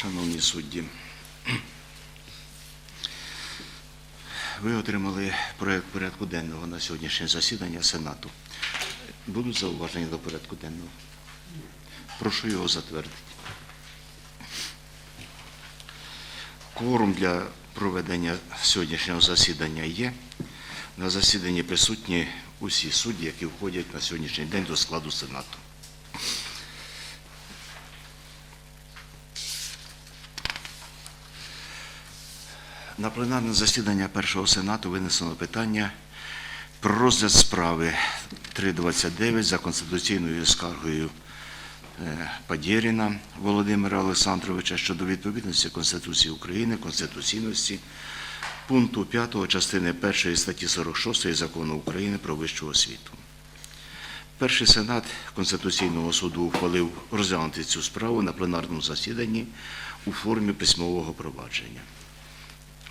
Шановні судді, ви отримали проект порядку денного на сьогоднішнє засідання Сенату. Будуть зауваження до порядку денного? Прошу його затвердити. Кворум для проведення сьогоднішнього засідання є. На засіданні присутні усі судді, які входять на сьогоднішній день до складу Сенату. На пленарне засідання першого сенату винесено питання про розгляд справи 329 за конституційною скаргою е, Падєріна Володимира Олександровича щодо відповідності Конституції України, конституційності пункту 5 частини 1 статті 46 Закону України про вищу освіту. Перший сенат Конституційного суду ухвалив розглянути цю справу на пленарному засіданні у формі письмового провадження.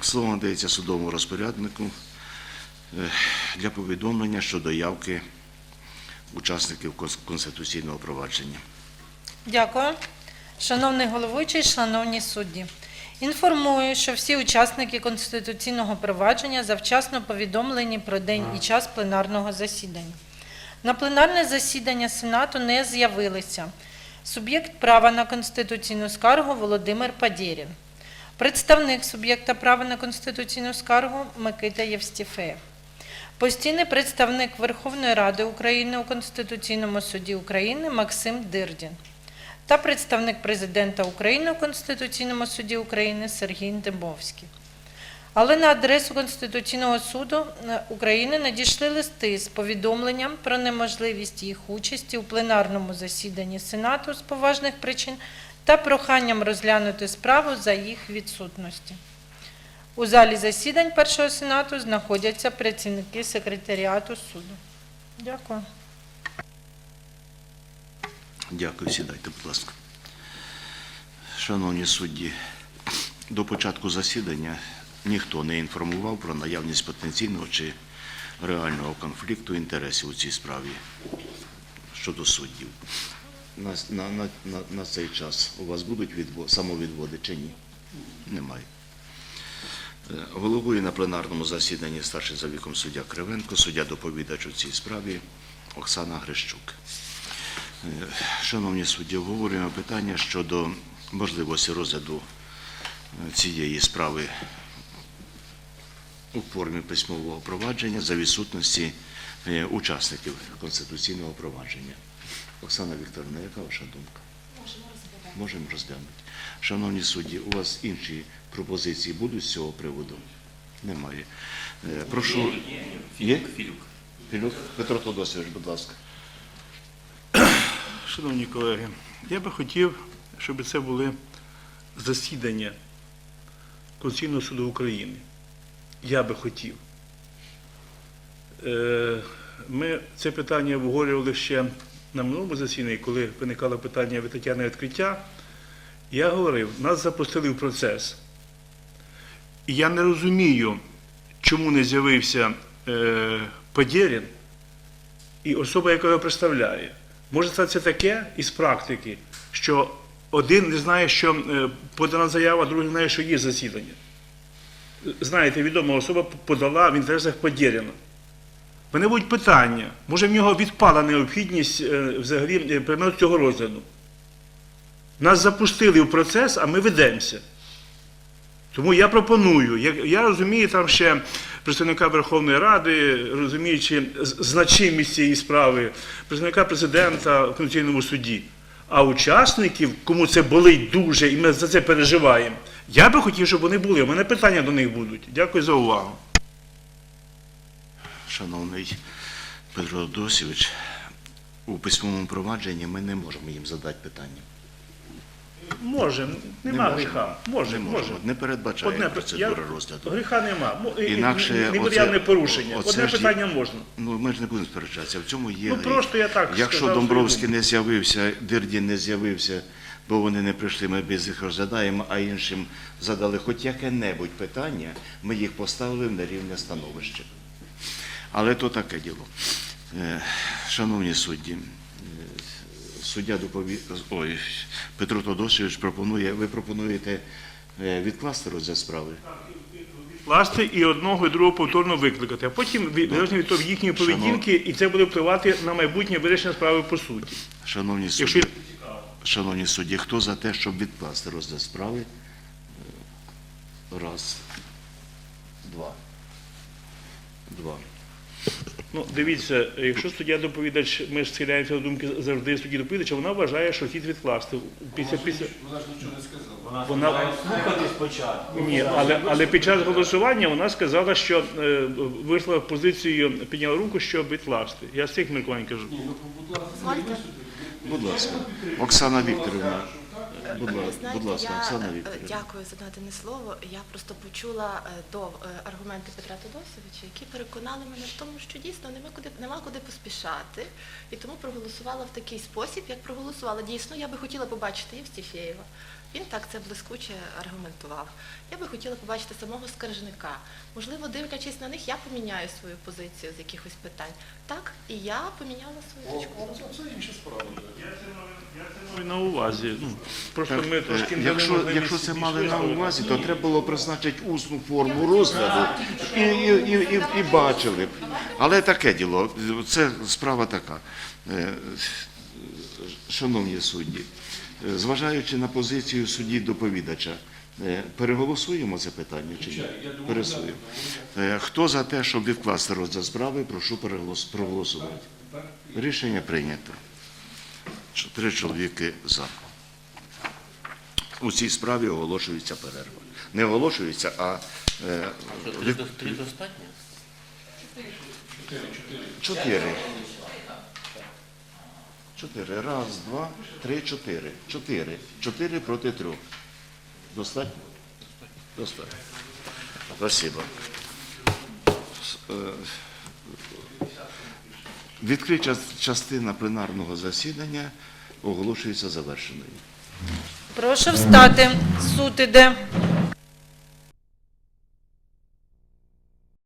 Слово надається судовому розпоряднику е, для повідомлення щодо явки учасників конституційного провадження. Дякую. Шановний головуючий, шановні судді. Інформую, що всі учасники конституційного провадження завчасно повідомлені про день і час пленарного засідання. На пленарне засідання Сенату не з'явилися суб'єкт права на конституційну скаргу Володимир Падєрін, представник суб'єкта права на конституційну скаргу Микита Євстіфеєв, постійний представник Верховної Ради України у Конституційному суді України Максим Дирдін та представник президента України у Конституційному суді України Сергій Дембовський. Але на адресу Конституційного суду е, України надійшли листи з повідомленням про неможливість їх участі у пленарному засіданні Сенату з поважних причин та проханням розглянути справу за їх відсутності. У залі засідань першого сенату знаходяться працівники секретаріату суду. Дякую. Дякую, сідайте, будь ласка. Шановні судді, до початку засідання ніхто не інформував про наявність потенційного чи реального конфлікту інтересів у цій справі щодо суддів. На, на, на, на, цей час у вас будуть відвод, самовідводи чи ні? Немає. Е, Головує на пленарному засіданні старший за віком суддя Кривенко, суддя доповідач у цій справі Оксана Грищук. Е, Шановні судді, обговорюємо питання щодо можливості розгляду е, цієї справи у формі письмового провадження за відсутності учасників конституційного провадження. Оксана Вікторовна, яка ваша думка? Можемо Можемо розглянути. Шановні судді, у вас інші пропозиції будуть з цього приводу? Немає. Е, Прошу. Є? Філюк. Філюк Петро Тодосович, будь ласка. Шановні колеги, я би хотів, щоб це були засідання Конституційного суду України. Я би хотів. Е, Ми це питання обговорювали ще на минулому засіданні, коли виникало питання Тетяни відкриття. Я говорив, нас запустили в процес. І я не розумію, чому не з'явився е, Подєрін і особа, яка його представляє. Може статися таке із практики, що один не знає, що е, подана заява, другий не знає, що є засідання. Знаєте, відома особа подала в інтересах Подєріна. Мене будуть питання, може в нього відпала необхідність е, взагалі е, предмету цього розгляду. Нас запустили в процес, а ми ведемося. Тому я пропоную, я розумію там ще представника Верховної Ради, розуміючи значимість цієї справи, представника президента в Конституційному суді. А учасників, кому це болить дуже, і ми за це переживаємо, я би хотів, щоб вони були. У мене питання до них будуть. Дякую за увагу. Шановний Петро Досівич, у письмовому провадженні ми не можемо їм задати питання. Може, нема можемо. гріха. Може, не може. можемо. Не передбачає Одне процедура я- розгляду. Гріха нема. Інакше Неморіальне оце- порушення. оце Одне питання можна. Ну, ми ж не будемо сперечатися. В цьому є. Ну, просто я так Якщо сказав Домбровський не з'явився, Дирдін не з'явився, бо вони не прийшли, ми без їх розглядаємо, а іншим задали хоч яке-небудь питання, ми їх поставили на рівне становище. Але то таке діло. Е, Шановні судді, е, суддя допові... Ой, Петро Тодосович пропонує, ви пропонуєте е, відкласти розгляд справи? Класти і одного, і другого повторно викликати, а потім від- залежно від того їхньої поведінки, і це буде впливати на майбутнє вирішення справи по суті. Шановні судді, Якщо Шановні судді, хто за те, щоб відкласти розгляд справи? Раз, два. Два. Ну дивіться, якщо суддя доповідач, ми ж схиляємося до думки завжди судді доповідача, вона вважає, що слід відкласти після після. Вона ж нічого не сказала. Вона Слухати спочатку. ні, але але під час голосування вона сказала, що е, вийшла позицію, підняла руку, щоб відкласти. Я з цих міркувань кажу. Ні, ну, будь ласка, Будь ласка. Оксана Вікторівна. Будь, ласка, знаєте, будь ласка, я Оксана е, Вікторівна. дякую за надане слово. Я просто почула е, до е, аргументи Петра Тодосовича, які переконали мене в тому, що дійсно нема куди нема куди поспішати, і тому проголосувала в такий спосіб, як проголосувала. Дійсно, я би хотіла побачити Євстіфєєва. Він так це блискуче аргументував. Я би хотіла побачити самого скаржника. Можливо, дивлячись на них, я поміняю свою позицію з якихось питань. Так, і я поміняла свою точку це інші справи. Маю На увазі. Ну, просто ми Е, трошки не Якщо, якщо це мали на увазі, то треба було призначити усну форму розгляду і, і, і, і, і бачили б. Але таке діло, це справа така. Е, Шановні судді, зважаючи на позицію судді доповідача, е, переголосуємо це питання чи ні? Пересуємо. Е, Хто за те, щоб відкласти розгляд справи, прошу проголосувати. Рішення прийнято. Три чоловіки за. У цій справі оголошується перерва. Не оголошується, а е, Три достатньо? чотири. Чотири. Раз, два, три, чотири. Чотири. Чотири проти трьох. Достатньо? Достатньо. С- е, Відкрита частина пленарного засідання оголошується завершеною. Прошу встати. Суд іде.